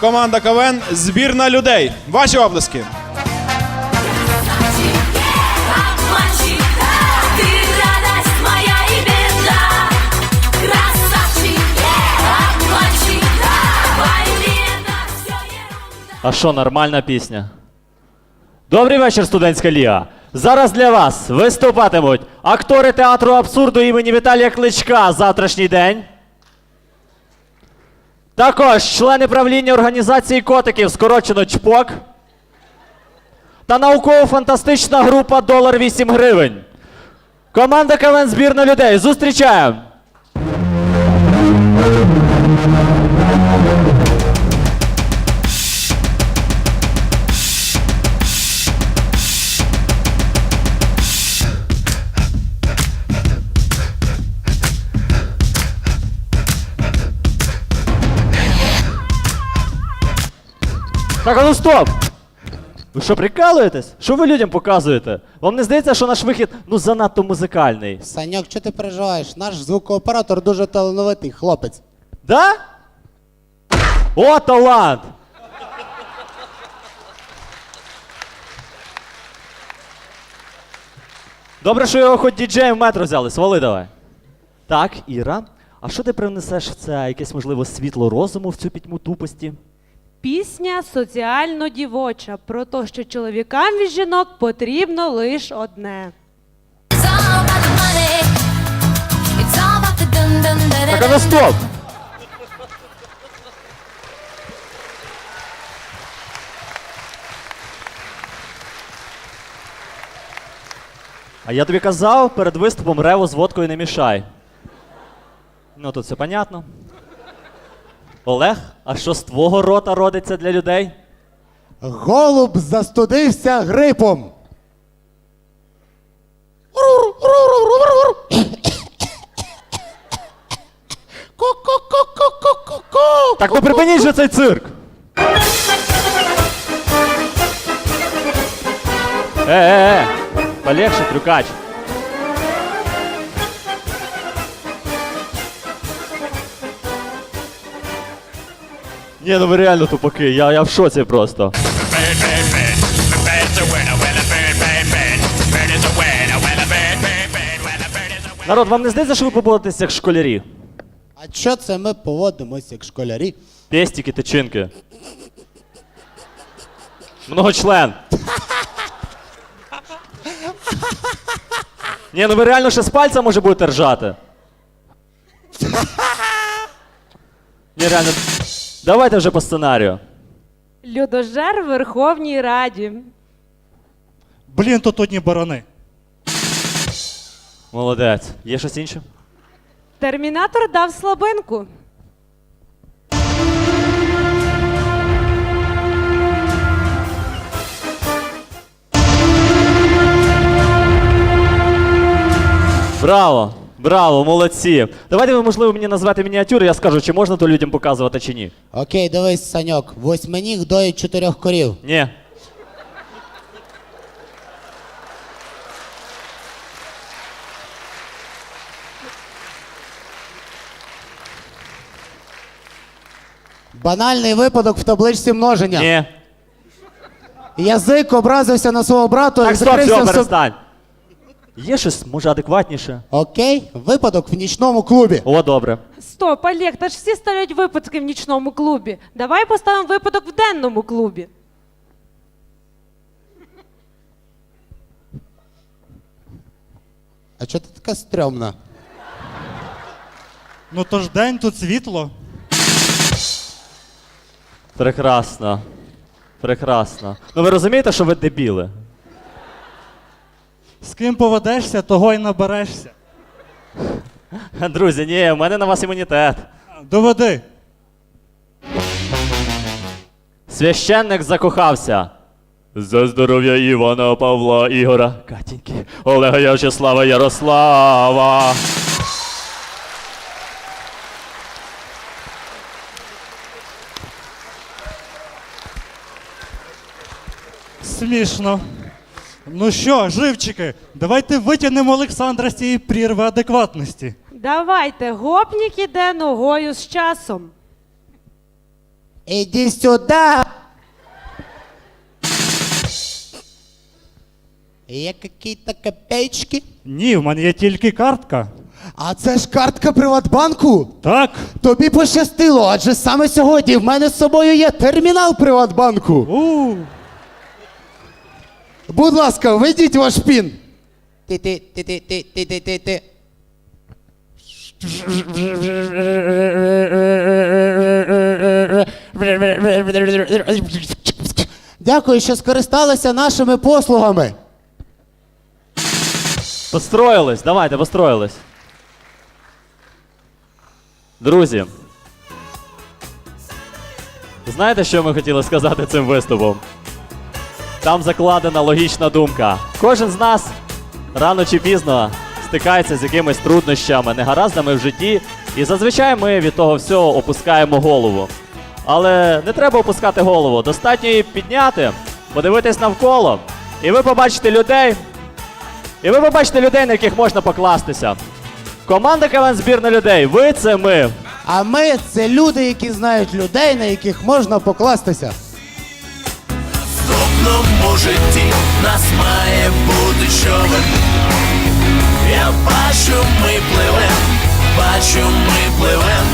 команда КВН Збірна людей. Ваші оплески. Обманщик, ты радость моя и беда. Красавчик, обманщик, войне все ерунда. А що, нормальна пісня? Добрий вечір, студентська ліга. Зараз для вас виступатимуть актори театру абсурду імені Віталія Кличка завтрашній день. Також члени правління організації котиків, скорочено ЧПОК. Та науково-фантастична група Долар 8 гривень. Команда КВН збірна людей. Зустрічаємо! Так, а ну стоп! Ви що, прикалуєтесь? Що ви людям показуєте? Вам не здається, що наш вихід ну занадто музикальний? Саньок, що ти переживаєш? Наш звукооператор дуже талановитий хлопець. Да? О, талант! Добре, що його хоч діджеєм в метро взяли. Свали давай. Так, Іра. А що ти привнесеш в це якесь, можливо, світло розуму в цю пітьму тупості? Пісня соціально дівоча про те, що чоловікам від жінок потрібно лише одне. Так, а ну стоп! А я тобі казав, перед виступом реву з водкою не мішай. Ну, тут все понятно. Олег, а що з твого рота родиться для людей? Голуб застудився грипом. Ку-ку-ку-ку-ку-ку. Так ну припиніть же цей цирк! Е-е-е! Полегше, трюкач. Ні, ну ви реально тупаки, я, я в шоці просто. Народ, вам не здається, що ви поводитесь як школярі? А що це ми поводимось як школярі? Пестики, тичинки. Многочлен. Ні, ну ви реально ще з пальця може будете ржати. Ні, реально. Давайте вже по сценарію. Людожер в Верховній Раді. Блін, тут одні барани. Молодець. Є щось інше? Термінатор дав слабинку. Браво! Браво, молодці! Давайте ви, можливо, мені назвете мініатюри, я скажу, чи можна то людям показувати, чи ні. Окей, дивись, Саньок. Восьминіг доїть чотирьох корів. Ні. Банальний випадок в табличці множення. Ні. Язик образився на свого брата Так, і стоп, закрився все, в соб- перестань. Є щось, може, адекватніше? Окей, випадок в нічному клубі. О, добре. Стоп, Олег, та ж всі ставлять випадки в нічному клубі. Давай поставимо випадок в денному клубі. А чого ти така стрьомна? Ну то ж день, тут світло. Прекрасно. Прекрасно. Ну ви розумієте, що ви дебіли? З ким поведешся, того й наберешся. Друзі, ні, у мене на вас імунітет. Доведи. Священник закохався. За здоров'я Івана Павла Ігора Катіньки, Олега В'ячеслава Ярослава. Смішно. Ну що, живчики, давайте витягнемо Олександра з цієї прірви адекватності. Давайте, гопнік іде ногою з часом. Іди сюди. Є якісь копеечки? Ні, в мене є тільки картка. А це ж картка Приватбанку. Так. Тобі пощастило, адже саме сьогодні в мене з собою є термінал Приватбанку. У. Будь ласка, введіть ваш пін. Ти-ти, ти. Дякую, що скористалися нашими послугами. Построїлись, давайте, построїлись. Друзі. Знаєте, що ми хотіли сказати цим виступом? Там закладена логічна думка. Кожен з нас рано чи пізно стикається з якимись труднощами, негараздами в житті, і зазвичай ми від того всього опускаємо голову. Але не треба опускати голову, достатньо її підняти, подивитись навколо, і ви побачите людей, і ви побачите людей, на яких можна покластися. Команда КВН збірна людей. Ви це ми. А ми це люди, які знають людей, на яких можна покластися цінному житті нас має бути човен. Я бачу, ми пливем, бачу, ми пливем.